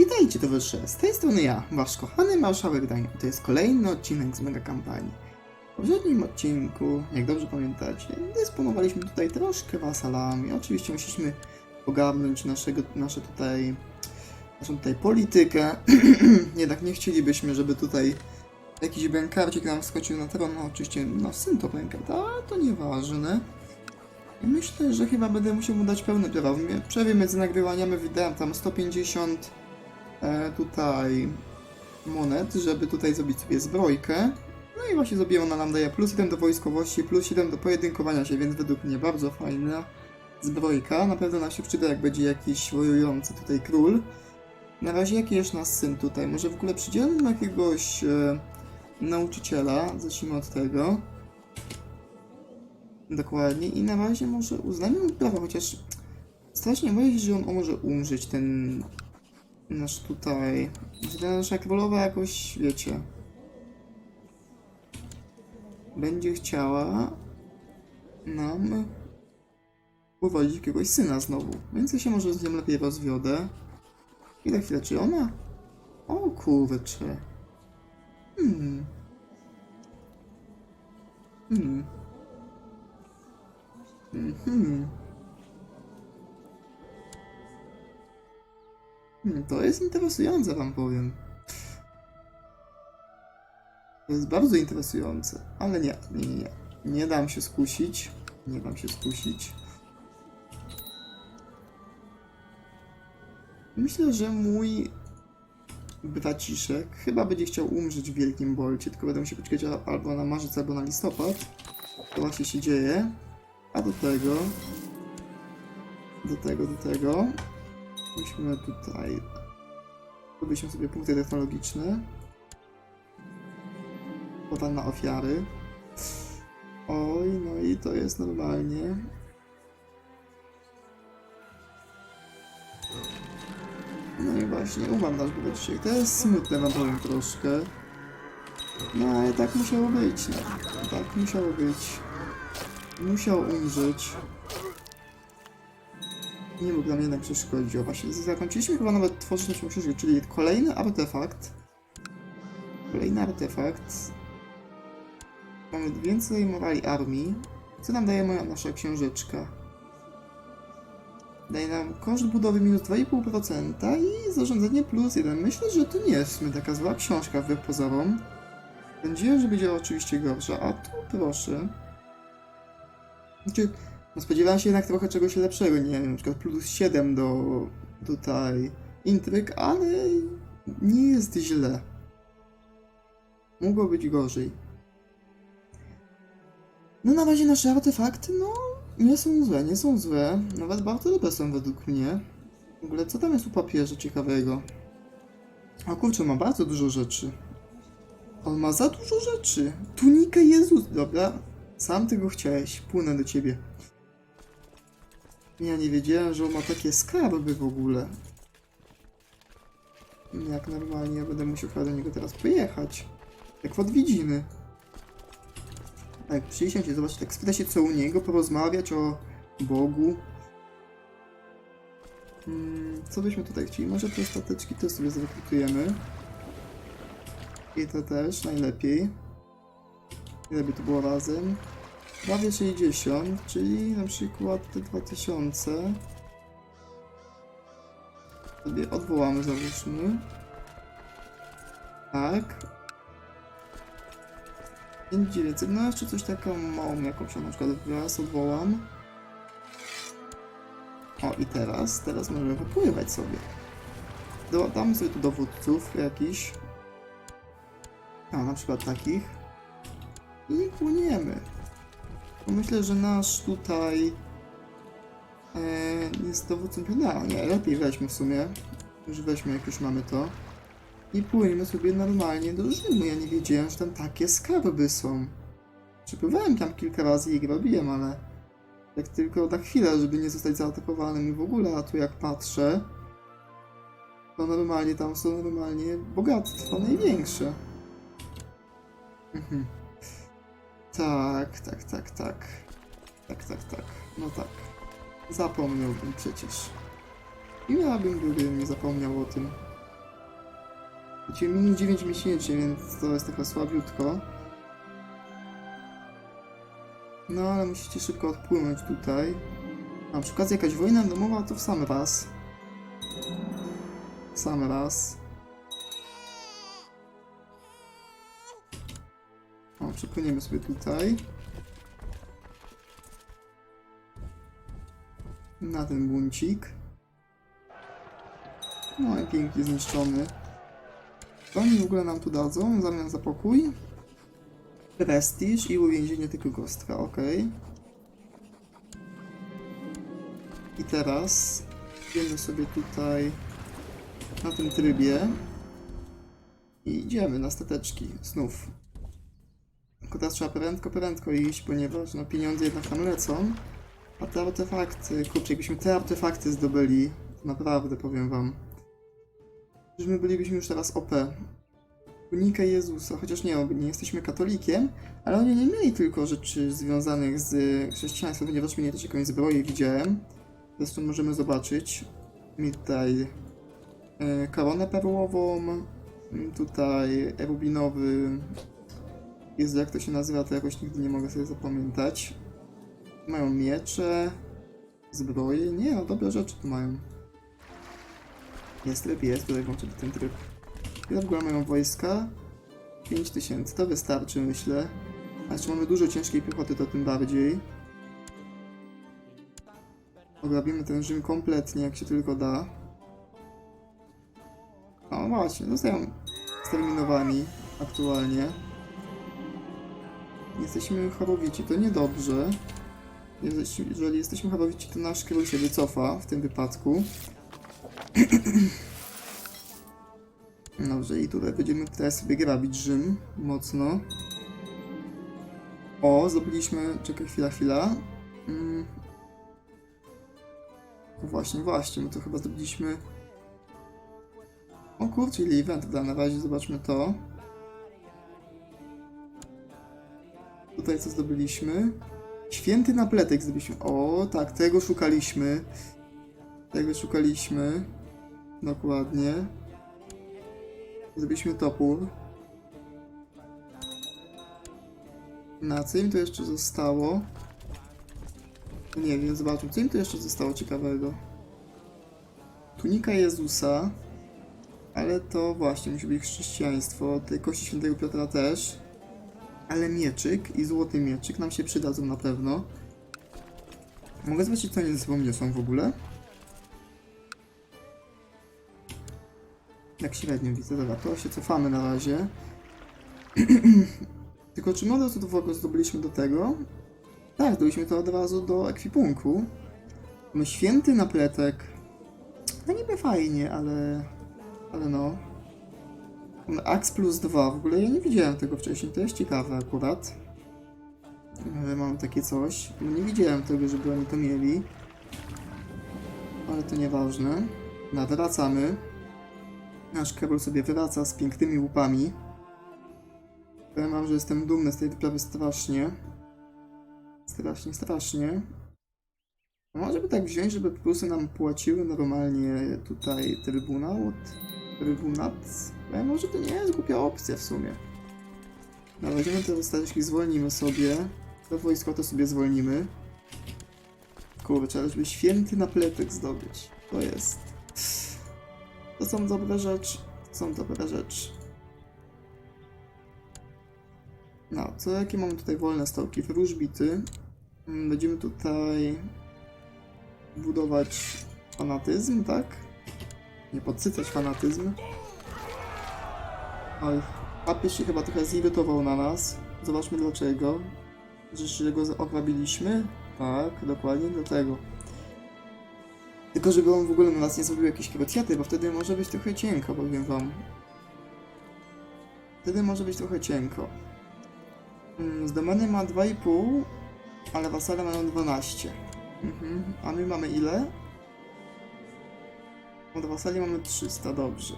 Witajcie towarzysze, z tej strony ja, wasz kochany marszałek Daniel. To jest kolejny odcinek z mega kampanii. W poprzednim odcinku, jak dobrze pamiętacie, dysponowaliśmy tutaj troszkę wasalami. Oczywiście musieliśmy ogarnąć naszego, nasze tutaj, naszą tutaj politykę. Jednak nie chcielibyśmy, żeby tutaj jakiś bękarcik nam wskoczył na tron. No oczywiście nasz syn to bękart, a to nieważne. I myślę, że chyba będę musiał mu dać pełne prawa. W przerwie między nagrywaniami wydałem tam 150 e, tutaj monet, żeby tutaj zrobić sobie zbrojkę. No i właśnie zrobiłem ona nam daje plus 1 do wojskowości, plus 1 do pojedynkowania się, więc według mnie bardzo fajna zbrojka. Na pewno nam się przyda, jak będzie jakiś wojujący tutaj król. Na razie jaki jest nasz syn tutaj? Może w ogóle przydzielmy jakiegoś e, nauczyciela? Zacznijmy od tego. Dokładnie. I na razie może uznajmy prawo, chociaż strasznie boję się, że on może umrzeć, ten nasz tutaj, ta nasza królowa jakoś, wiecie, będzie chciała nam urodzić jakiegoś syna znowu. Więc ja się może z nią lepiej rozwiodę. Chwilę, chwilę, czy ona? O kurczę. Hmm. Hmm. Mhm. Hmm, to jest interesujące, wam powiem. To jest bardzo interesujące, ale nie, nie, nie, nie. Dam się skusić. Nie dam się skusić. Myślę, że mój braciszek chyba będzie chciał umrzeć w Wielkim Bolcie, tylko będę musiał poczekać albo na marzec, albo na listopad. To właśnie się dzieje. A do tego, do tego, do tego, musimy tutaj, robiliśmy sobie punkty technologiczne. Potem na ofiary. Oj, no i to jest normalnie. No i właśnie, umarł nasz dzisiaj. To jest smutne, wam powiem troszkę. No ale tak musiało być, no. Tak musiało być. Musiał umrzeć. Nie mógł nam jednak przeszkodzić. O, właśnie zakończyliśmy chyba nawet tworzyć naszą książkę, czyli kolejny artefakt. Kolejny artefakt. Mamy więcej morali armii. Co nam daje nasza książeczka? Daje nam koszt budowy minus 2,5% i zarządzanie plus 1. Myślę, że to nie jest taka zła książka wbrew pozorom. Będzie, że będzie oczywiście gorsza, a tu proszę. Znaczy, no spodziewałem się jednak trochę czegoś lepszego, nie wiem, na przykład plus 7 do tutaj intryg, ale nie jest źle. Mogło być gorzej. No na razie nasze artefakty, no nie są złe, nie są złe. Nawet bardzo dobre są według mnie. W ogóle co tam jest u papieża ciekawego? A kurczę, ma bardzo dużo rzeczy. On ma za dużo rzeczy. Tunika Jezus, dobra. Sam tego chciałeś, płynę do ciebie. Ja nie wiedziałem, że on ma takie skarby w ogóle. Jak normalnie ja będę musiał chyba do niego teraz pojechać. Jak w odwiedziny. Tak, przyjść się, zobaczyć, tak spytać się co u niego, porozmawiać o Bogu. Hmm, co byśmy tutaj chcieli? Może te stateczki też sobie zrekrutujemy. I to też najlepiej. Ile by to było razem? Prawie 60, czyli na przykład te 2000. Sobie odwołamy, załóżmy. Tak. 5900, no jeszcze coś taką małą jakąś, na przykład wraz odwołam. O i teraz, teraz możemy popływać sobie. Do, damy sobie tu dowódców jakiś. A, na przykład takich. I płyniemy. Myślę, że nasz tutaj e, jest dowódcą pionera. Nie, lepiej weźmy w sumie. Już weźmy, jak już mamy to. I płyniemy sobie normalnie do Rzymu. Ja nie wiedziałem, że tam takie skarby są. Przepływałem tam kilka razy i ich robiłem, ale jak tylko na chwilę, żeby nie zostać zaatakowanym i w ogóle, a tu jak patrzę, to normalnie tam są normalnie bogactwa największe. Mhm. Tak, tak, tak, tak. Tak, tak, tak. No tak. Zapomniałbym przecież. I miałabym, gdybym nie zapomniał o tym. Będziemy minus 9 miesięcznie, więc to jest trochę słabiutko. No ale musicie szybko odpłynąć tutaj. A przy okazji jakaś wojna domowa to w sam raz. Sam raz. Przepłyniemy sobie tutaj. Na ten buncik. No i pięknie zniszczony. Co oni w ogóle nam tu dadzą w zamian za pokój? Prestiż i uwięzienie tego gostka, ok. I teraz idziemy sobie tutaj na tym trybie i idziemy na stateczki znów. Tylko teraz trzeba prędko, prędko iść, ponieważ no, pieniądze jednak tam lecą. A te artefakty, kurczę, jakbyśmy te artefakty zdobyli, naprawdę powiem wam, że my bylibyśmy już teraz OP. Unika Jezusa, chociaż nie, nie jesteśmy katolikiem, ale oni nie mieli tylko rzeczy związanych z chrześcijaństwem, ponieważ mnie też jakąś zbroję widziałem. Zresztą możemy zobaczyć. Mi tutaj e, koronę perłową, tutaj rubinowy, jest jak to się nazywa, to jakoś nigdy nie mogę sobie zapamiętać. Mają miecze, zbroje, nie no, dobre rzeczy tu mają. Jest tryb, jest, tutaj włączę ten tryb. Ile w ogóle mają wojska? 5000, to wystarczy myślę. A jeszcze mamy dużo ciężkiej piechoty, to tym bardziej. Ograbimy ten Rzym kompletnie, jak się tylko da. O właśnie, zostają sterminowani aktualnie. Jesteśmy chorowici, to niedobrze. Jeżeli- jesteśmy chorowici, to nasz król się wycofa w tym wypadku. Dobrze, i tutaj będziemy teraz sobie grabić Rzym mocno. O, zdobyliśmy. Czekaj, chwila, chwila. Mm. Właśnie, właśnie, my to chyba zdobyliśmy. O kurczę, ile event da, na razie zobaczmy to. Tutaj co zdobyliśmy? Święty napletek zdobyliśmy. O, tak, tego szukaliśmy. Tego szukaliśmy. Dokładnie. Zrobiliśmy topór. Na co im to jeszcze zostało? Nie wiem, zobaczmy, co im to jeszcze zostało ciekawego. Tunika Jezusa. Ale to właśnie musi być chrześcijaństwo. Tej kości świętego Piotra też. Ale mieczyk i złoty mieczyk nam się przydadzą na pewno. Mogę zobaczyć, co oni ze sobą niosą w ogóle? Jak średnio widzę, dobra, to się cofamy na razie. Tylko czy my od razu zdobyliśmy do tego? Tak, zdobyliśmy to od razu do ekwipunku. Mamy święty napletek. No niby fajnie, ale... Ale no... Ax plus 2, w ogóle ja nie widziałem tego wcześniej, to jest ciekawe akurat. Mam takie coś. No nie widziałem tego, żeby oni to mieli. Ale to nieważne. No, wracamy. Nasz Karol sobie wraca z pięknymi łupami. Powiem wam, że jestem dumny z tej wyprawy strasznie. Strasznie, strasznie. Może by tak wziąć, żeby plusy nam płaciły normalnie tutaj trybunał? Trybunat? E, może to nie jest głupia opcja w sumie. No, weźmiemy te stateczki, zwolnimy sobie. To wojsko to sobie zwolnimy. Kurczę, żeby święty napletek zdobyć. To jest... To są dobre rzeczy. To są dobre rzeczy. No, co jakie mamy tutaj wolne stołki? Wróżbity. Mm, Będziemy tutaj budować fanatyzm, tak? Nie podsycać fanatyzm. Oj, papież się chyba trochę zirytował na nas. Zobaczmy dlaczego. Że go ograbiliśmy? Tak, dokładnie dlatego. Tylko żeby on w ogóle na nas nie zrobił jakiejś kwiaty, bo wtedy może być trochę cienko, powiem wam. Wtedy może być trochę cienko. Mm, Z domeny ma 2,5, ale wasale mają 12. Mhm. A my mamy ile? Od wasali mamy 300, dobrze.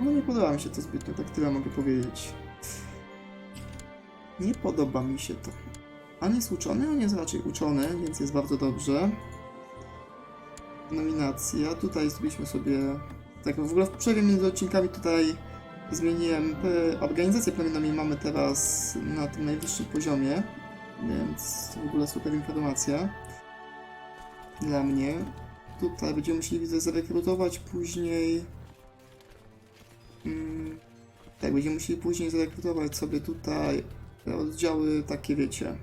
No nie podoba mi się to zbytnio, tak tyle mogę powiedzieć. Nie podoba mi się to. On jest uczony, on jest raczej uczony, więc jest bardzo dobrze. Nominacja. Tutaj zrobiliśmy sobie Tak, w ogóle w przerwie między odcinkami tutaj zmieniłem e, organizację plemioną i mamy teraz na tym najwyższym poziomie, więc w ogóle super informacja dla mnie. Tutaj będziemy musieli widzę zarekrutować później. Mm, tak, będziemy musieli później zarekrutować sobie tutaj oddziały takie, wiecie.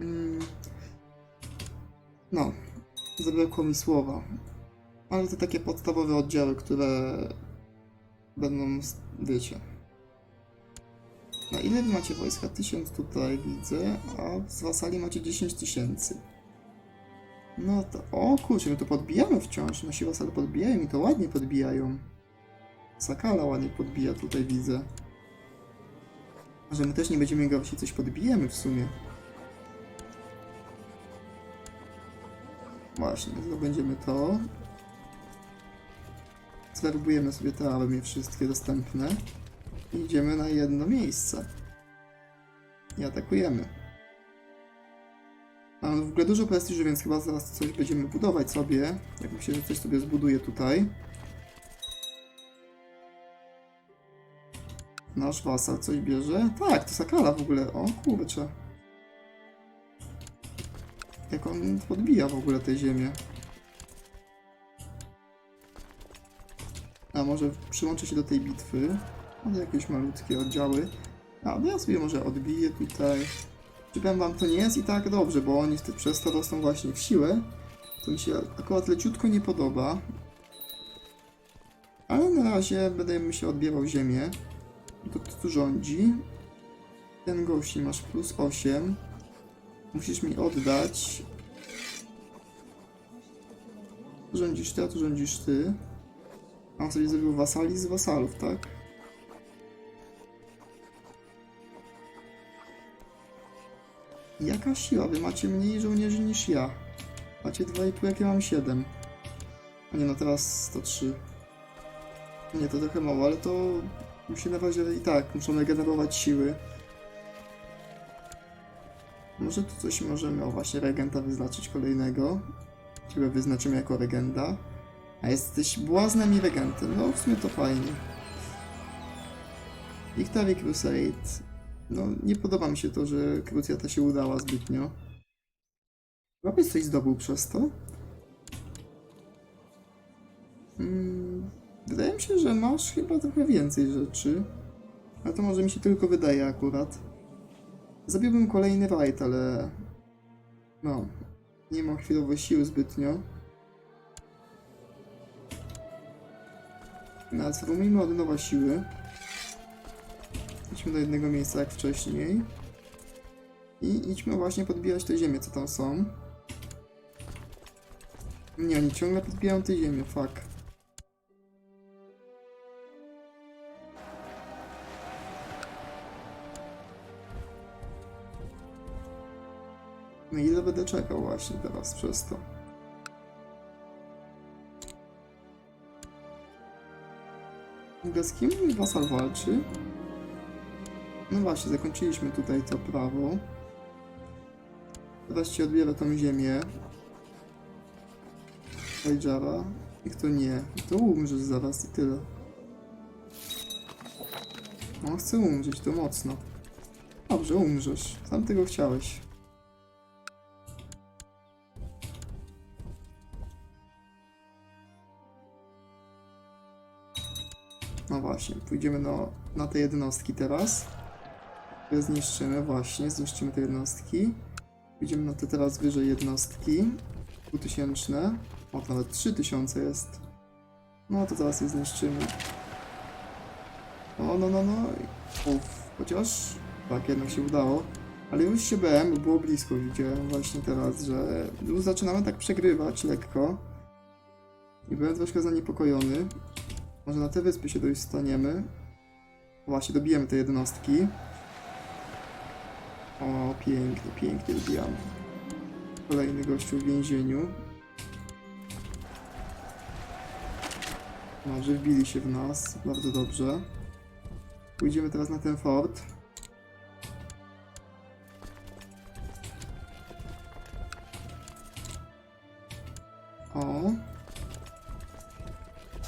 Mm, no, zabrakło mi słowa. Ale to takie podstawowe oddziały, które będą, wiecie. Na ile macie wojska? 1000 tutaj widzę, a z wasali macie 10 tysięcy. No to, o kurczę, my to podbijamy wciąż. Nasi wasale podbijają i to ładnie podbijają. Sakala ładnie podbija, tutaj widzę. A że my też nie będziemy grać, jeśli coś podbijemy w sumie. Właśnie, zdobędziemy to. Zwerbujemy sobie te armie wszystkie dostępne. I idziemy na jedno miejsce. I atakujemy. Mamy w ogóle dużo prestiżu, więc chyba zaraz coś będziemy budować sobie. Jak myślę, że coś sobie zbuduję tutaj. Nasz wasal coś bierze? Tak, to Sakala w ogóle. O kurczę. Jak on podbija w ogóle tę ziemię. A może przyłączę się do tej bitwy. Może jakieś malutkie oddziały. A, no ja sobie może odbiję tutaj. Czy powiem wam, to nie jest i tak dobrze, bo oni wtedy przez to rosną właśnie w siłę. To mi się akurat leciutko nie podoba. Ale na razie będę się odbiewał ziemię. To kto tu rządzi? Ten gości masz plus 8. Musisz mi oddać. Tu rządzisz ty, a tu rządzisz ty. A on sobie zrobił wasali z wasalów, tak? Jaka siła? Wy macie mniej żołnierzy niż ja. Macie 2,5, jak ja mam 7. A nie, no teraz 103. Nie, to trochę mało, ale to musi na razie i tak, muszą regenerować siły. Może tu coś możemy, o właśnie, regenta wyznaczyć kolejnego. Ciebie wyznaczymy jako regenda. A jesteś błaznem i regentem, no w sumie to fajnie. Victory Crusade. No, nie podoba mi się to, że Cruciata się udała zbytnio. Byś coś zdobył przez to? Mm, wydaje mi się, że masz chyba trochę więcej rzeczy. Ale to może mi się tylko wydaje akurat. Zabiłbym kolejny rajd, ale... No, nie mam chwilowo siły zbytnio. No, spróbujmy od nowa siły. Idźmy do jednego miejsca jak wcześniej. I idźmy właśnie podbijać te ziemię, co tam są. Nie, oni ciągle podbijają te ziemię, fuck. No ile będę czekał właśnie teraz przez to. Z kim wasal walczy? No właśnie, zakończyliśmy tutaj to prawo. Teraz ci odbiorę tą ziemię. Rajdżara. I kto nie, to umrzesz zaraz i tyle. No, chcę umrzeć, to mocno. Dobrze, umrzesz. Sam tego chciałeś. No właśnie, pójdziemy no, na te jednostki teraz. Zniszczymy, właśnie, zniszczymy te jednostki. Idziemy na te teraz wyżej jednostki. 2000. O, nawet 3000 jest. No to zaraz je zniszczymy. No, no, no, no. Uff, chociaż tak, jednak się udało. Ale już się bałem, bo było blisko, widziałem właśnie teraz, że już zaczynamy tak przegrywać lekko. I byłem troszkę zaniepokojony. Może na te wyspy się dojść staniemy. Właśnie, dobijemy te jednostki. O, pięknie, pięknie dobijamy. Kolejny gościu w więzieniu. Dobrze, wbili się w nas. Bardzo dobrze. Pójdziemy teraz na ten fort. O.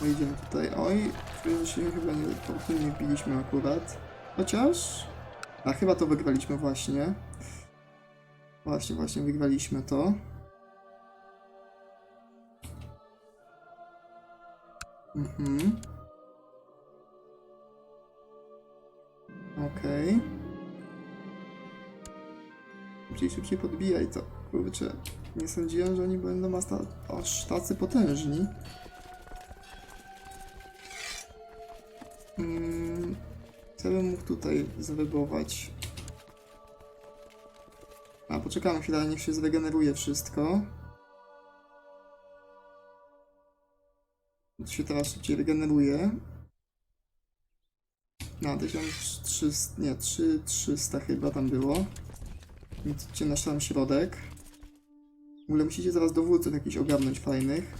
Wejdziemy tutaj. Oj, się chyba nie fortunnie wbiliśmy akurat. Chociaż... A chyba to wygraliśmy właśnie. Właśnie, właśnie wygraliśmy to. Mhm. Okej. Szybciej, szybciej podbijaj to. Kurczę, nie sądziłem, że oni będą aż tacy potężni. Tutaj zarybować? A, poczekamy chwilę, niech się zregeneruje wszystko. To się teraz szybciej regeneruje. Na 1300, nie, 3300 chyba tam było. Więc na sam środek. W ogóle musicie zaraz dowódców jakichś ogarnąć fajnych.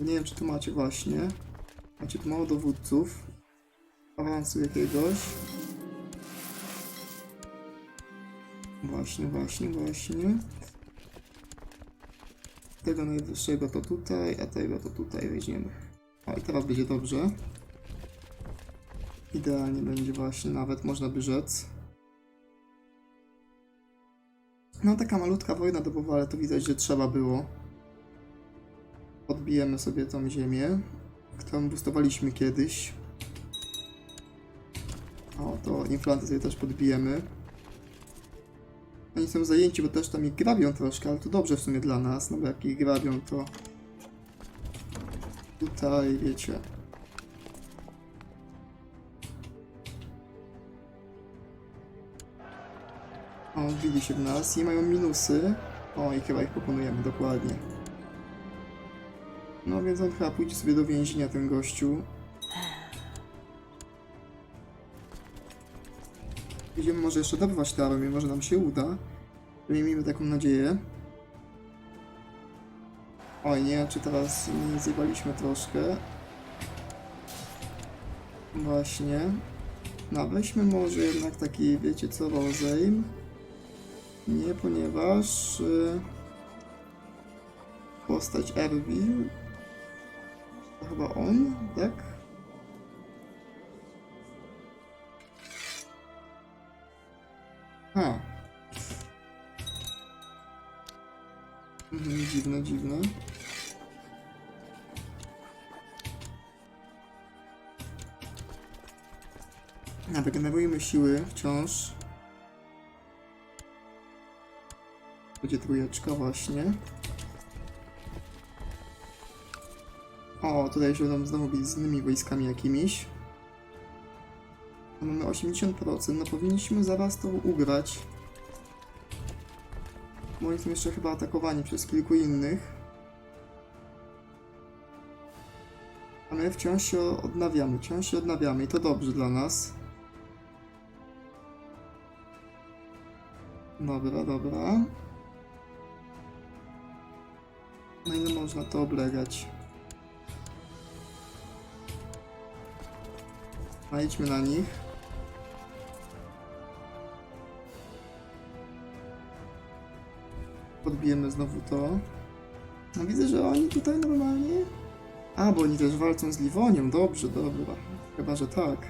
Nie wiem, czy tu macie właśnie. Macie tu mało dowódców. Awansu jakiegoś. Właśnie, właśnie, właśnie. Tego najwyższego to tutaj, a tego to tutaj weźmiemy. O, i teraz będzie dobrze. Idealnie będzie właśnie, nawet można by rzec. No taka malutka wojna dobowa, ale to widać, że trzeba było. Podbijemy sobie tą ziemię, którą boostowaliśmy kiedyś. O, to inflantę sobie też podbijemy. Oni są zajęci, bo też tam ich grabią troszkę, ale to dobrze w sumie dla nas, no bo jak ich grabią, to tutaj, wiecie, O, wbili się w nas i mają minusy. O, i chyba ich pokonujemy, dokładnie. No więc on chyba pójdzie sobie do więzienia, ten gościu. Będziemy może jeszcze dobywać tę armię, może nam się uda. Miejmy taką nadzieję. Oj, nie, czy teraz nie zjebaliśmy troszkę. Właśnie. No, weźmy może jednak taki, wiecie co, rozejm. Nie, ponieważ y, postać Erwin chyba on, tak? Dziwne, dziwne. A, wygenerujemy siły wciąż. Będzie trójeczka właśnie. O, tutaj się będą znowu bić z innymi wojskami jakimiś. Mamy 80%, no powinniśmy zaraz to ugrać. Są jeszcze chyba atakowani przez kilku innych. A my wciąż się odnawiamy, wciąż się odnawiamy i to dobrze dla nas. Dobra, dobra. No i no można to oblegać. Najdźmy na nich. Podbijemy znowu to. No widzę, że oni tutaj normalnie... A, bo oni też walczą z Liwonią. Dobrze, dobra. Chyba, że tak.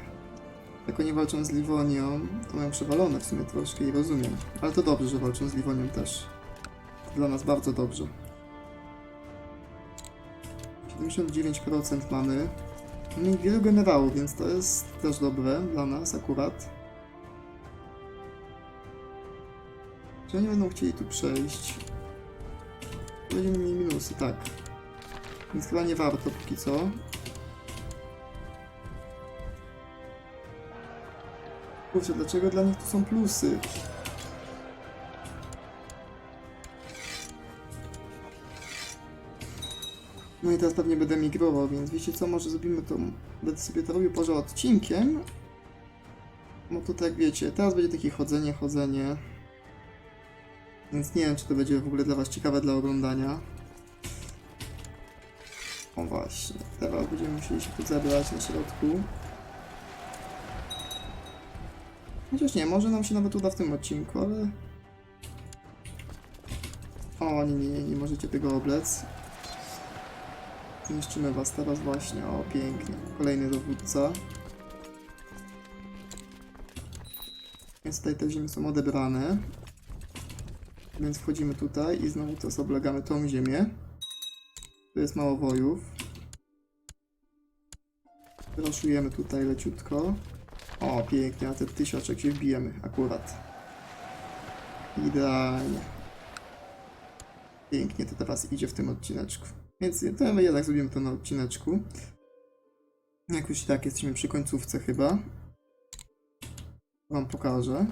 Jak oni walczą z Liwonią, to mają przewalone w sumie troszkę i rozumiem. Ale to dobrze, że walczą z Liwonią też. To dla nas bardzo dobrze. 79% mamy. No i wielu generałów, więc to jest też dobre dla nas akurat. Czy oni będą chcieli tu przejść? Będziemy mieli minusy, tak. Więc chyba nie warto póki co. Kurczę, dlaczego dla nich tu są plusy? No i teraz pewnie będę migrował, więc wiecie co, może zrobimy to, będę sobie to robił poza odcinkiem. No to tak wiecie, teraz będzie takie chodzenie, chodzenie. Więc nie wiem, czy to będzie w ogóle dla was ciekawe dla oglądania. O właśnie, teraz będziemy musieli się tu zebrać na środku. Chociaż nie, może nam się nawet uda w tym odcinku, ale... O, nie, nie, nie, nie możecie tego oblec. Niszczymy was teraz właśnie, o pięknie. Kolejny dowódca. Więc tutaj te ziemie są odebrane. Więc wchodzimy tutaj i znowu teraz oblegamy tą ziemię. Tu jest mało wojów. Proszujemy tutaj leciutko. O, pięknie, a ten tysiaczek się wbijemy akurat. Idealnie. Pięknie to teraz idzie w tym odcineczku. Więc to my jednak zrobimy to na odcineczku. Jak już i tak jesteśmy przy końcówce chyba. Wam pokażę.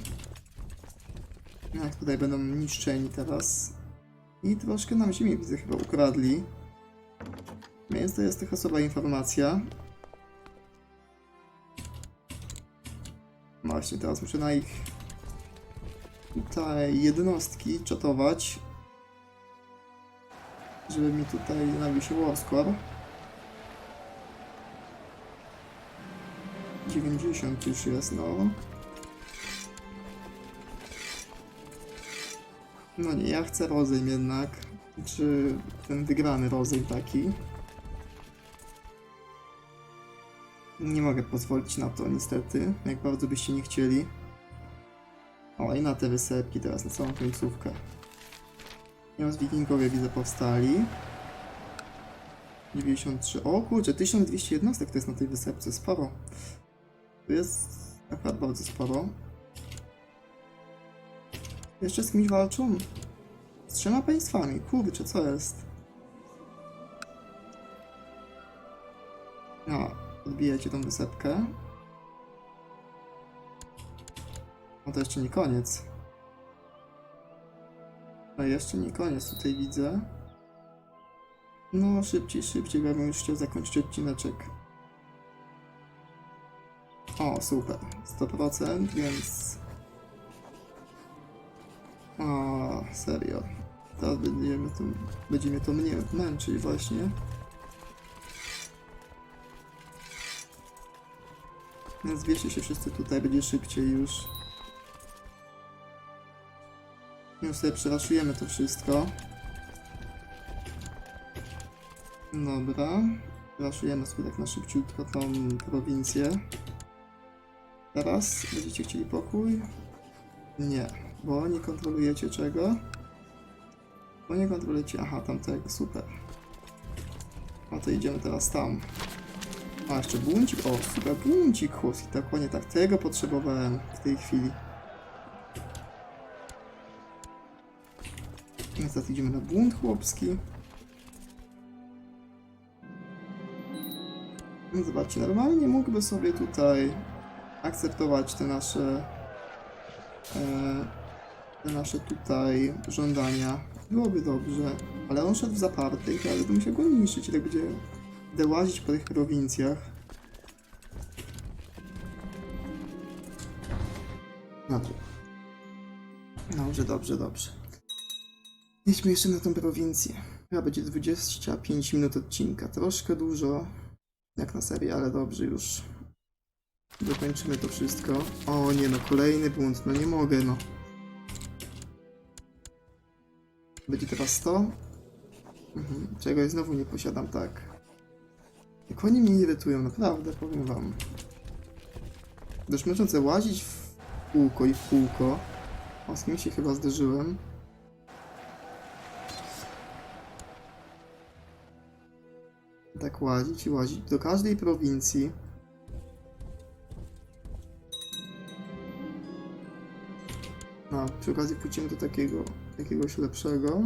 Jak tutaj będą niszczeni teraz. I troszkę nam ziemi widzę chyba ukradli. Więc to jest taka słaba informacja. Właśnie, teraz muszę na ich tutaj jednostki czatować. Żeby mi tutaj nabił się Warscore. 90 już jest, no. No nie, ja chcę rozejm jednak. Czy ten wygrany rozejm taki. Nie mogę pozwolić na to niestety, jak bardzo byście nie chcieli. O, i na te wysepki teraz, na całą końcówkę. Teraz wikingowie widzę powstali. 93. O kurczę, 1200 jednostek to jest na tej wysepce, sporo. To jest naprawdę bardzo sporo. Jeszcze z kimś walczą? Z trzema państwami, kurczę, co jest? No, odbijajcie tą wysepkę. No to jeszcze nie koniec. No jeszcze nie koniec, tutaj widzę. No, szybciej, szybciej, bo ja bym już chciał zakończyć odcineczek. O, super. 100%, więc... O, serio. Teraz będziemy to, będzie mnie to mnie męczyć właśnie. Więc wiecie się wszyscy tutaj, będzie szybciej już. Już sobie przeraszujemy to wszystko. Dobra. Raszujemy sobie tak na szybciutko tą prowincję. Teraz będziecie chcieli pokój? Nie, bo nie kontrolujecie czego? Bo nie kontrolujecie, aha, tamtego, super. No to idziemy teraz tam. A, jeszcze buncik, o, super, buncik, chłopski, dokładnie tak, tego potrzebowałem w tej chwili. Więc teraz idziemy na bunt chłopski. No zobaczcie, normalnie mógłby sobie tutaj akceptować te nasze e, nasze tutaj żądania. Byłoby dobrze, ale on szedł w zaparty i teraz bym się go niszczyć i tak będzie łazić po tych prowincjach. No tu. Dobrze, dobrze, dobrze. Jedźmy jeszcze na tą prowincję. Chyba będzie 25 minut odcinka. Troszkę dużo, jak na serię, ale dobrze już. Dokończymy to wszystko. O nie no, kolejny bunt, no nie mogę no. Będzie teraz 100? Mhm. Czegoś znowu nie posiadam, tak. Jak oni mnie irytują, naprawdę, powiem wam. Dość męczące łazić w kółko i w kółko. O, z kim się chyba zderzyłem. Tak łazić i łazić do każdej prowincji. No, przy okazji pójdziemy do takiego, jakiegoś lepszego.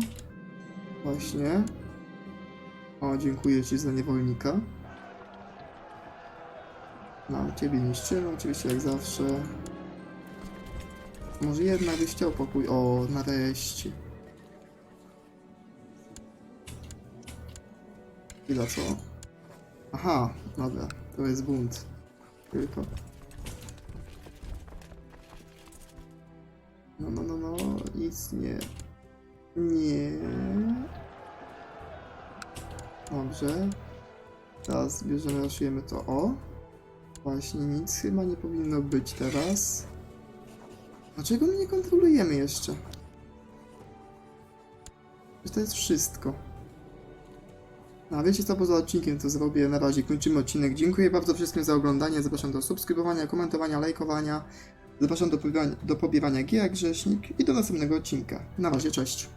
Właśnie. O, dziękuję Ci za niewolnika. No, Ciebie niszczymy, oczywiście jak zawsze. Może jednak byś chciał pokój. O, nareszcie. Chwila, co? Aha, dobra, to jest bunt. Tylko. No, no, no, no, nic nie. Nie. Dobrze. Teraz bierzemy, raszujemy to o. Właśnie nic chyba nie powinno być teraz. Dlaczego my nie kontrolujemy jeszcze? To jest wszystko. A wiecie co, poza odcinkiem to zrobię. Na razie kończymy odcinek. Dziękuję bardzo wszystkim za oglądanie. Zapraszam do subskrybowania, komentowania, lajkowania. Zapraszam do do pobierania gier grzesznik i do następnego odcinka. Na razie, cześć.